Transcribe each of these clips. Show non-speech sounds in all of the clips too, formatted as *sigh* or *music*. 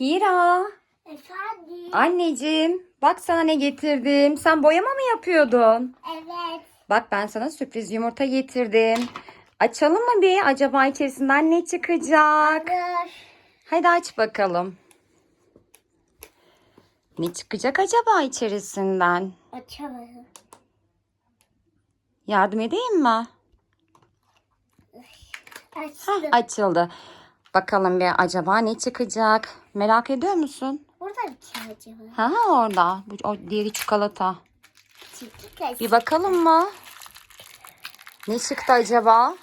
Hira. Efendim? Anneciğim bak sana ne getirdim. Sen boyama mı yapıyordun? Evet. Bak ben sana sürpriz yumurta getirdim. Açalım mı bir? Acaba içerisinden ne çıkacak? Dur. Hadi aç bakalım. Ne çıkacak acaba içerisinden? Açamadım. Yardım edeyim mi? Açtım. açıldı. Bakalım bir acaba ne çıkacak? Merak ediyor musun? Burada bir kağıcı var. Ha orada. Bu, o diğeri çikolata. Kaç. Bir bakalım mı? Ne çıktı acaba?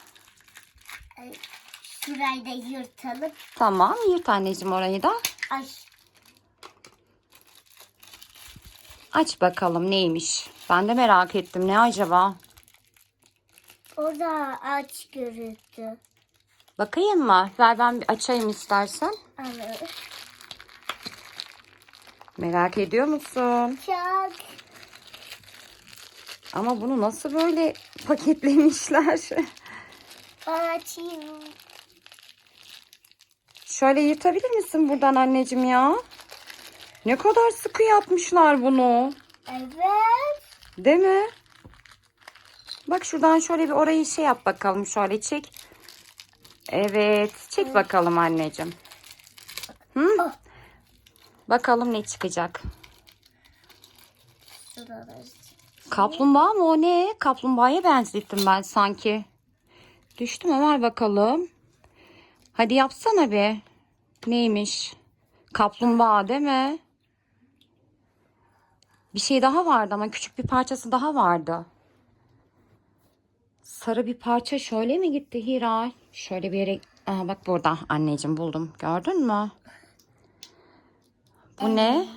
Şurayı da yırtalım. Tamam yırt anneciğim orayı da. Ay. Aç bakalım neymiş. Ben de merak ettim ne acaba? Orada aç görüntü. Bakayım mı? Ver ben bir açayım istersen. Alır. Merak ediyor musun? Çok. Ama bunu nasıl böyle paketlemişler? Açayım. Şöyle yırtabilir misin buradan anneciğim ya? Ne kadar sıkı yapmışlar bunu. Evet. Değil mi? Bak şuradan şöyle bir orayı şey yap bakalım. Şöyle çek. Evet. Çek bakalım anneciğim. Hı? Oh. Bakalım ne çıkacak. Kaplumbağa mı o ne? Kaplumbağaya benzettim ben sanki. Düştü mü? Ver bakalım. Hadi yapsana bir. Neymiş? Kaplumbağa değil mi? Bir şey daha vardı ama küçük bir parçası daha vardı. Sarı bir parça şöyle mi gitti Hira? Şöyle bir yere... Aa, bak burada anneciğim buldum. Gördün mü? Bu ne?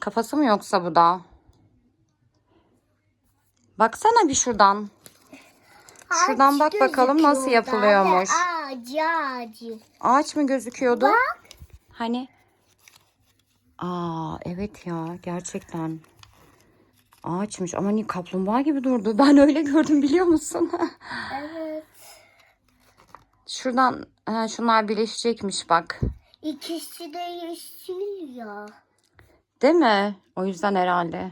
Kafası mı yoksa bu da? Baksana bir şuradan. Şuradan Ağaç bak bakalım nasıl yapılıyormuş. Ağacı ağacı. Ağaç mı gözüküyordu? Hani? Aa evet ya gerçekten. Ağaçmış ama niye kaplumbağa gibi durdu. *laughs* Ben öyle gördüm biliyor musun? *laughs* Evet. Şuradan ha, şunlar birleşecekmiş bak. İkisi de yeşil ya. Değil mi? O yüzden herhalde.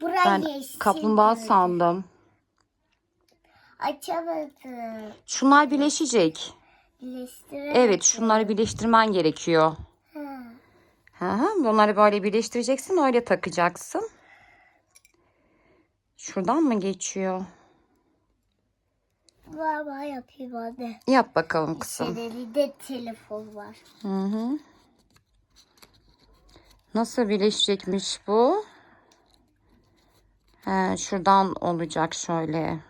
Burayı Ben yeşil. kaplumbağa gördüm. sandım. Açamadım. Şunlar birleşecek. Evet şunları birleştirmen gerekiyor. Ha. Hı, bunları böyle birleştireceksin öyle takacaksın. Şuradan mı geçiyor? Baba yapayım anne. Yap bakalım kızım. Senin de telefon var. Hı hı. Nasıl birleşecekmiş bu? He, şuradan olacak şöyle.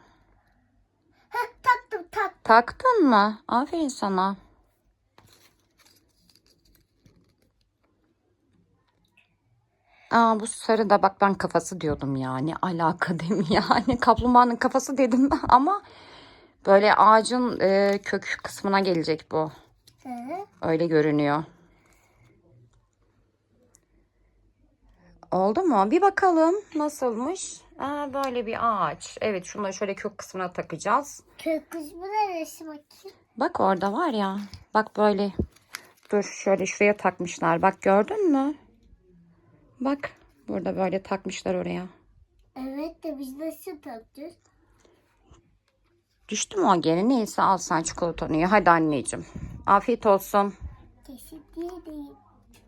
Heh, taktım taktım. Taktın mı? Aferin sana. Aa bu sarı da bak ben kafası diyordum ya. Ne *laughs* alaka değil yani? Kaplumbağanın kafası dedim *laughs* ama böyle ağacın e, kök kısmına gelecek bu. Hı hı. Öyle görünüyor. Oldu mu? Bir bakalım nasılmış. Aa, böyle bir ağaç. Evet da şöyle kök kısmına takacağız. Kök kısmı neresi bakayım? Bak orada var ya. Bak böyle. Dur şöyle şuraya takmışlar. Bak gördün mü? Bak burada böyle takmışlar oraya. Evet de biz nasıl takacağız? Düştü mü o geri? Neyse al sen çikolatanı ye. Hadi anneciğim. Afiyet olsun. Teşekkür ederim.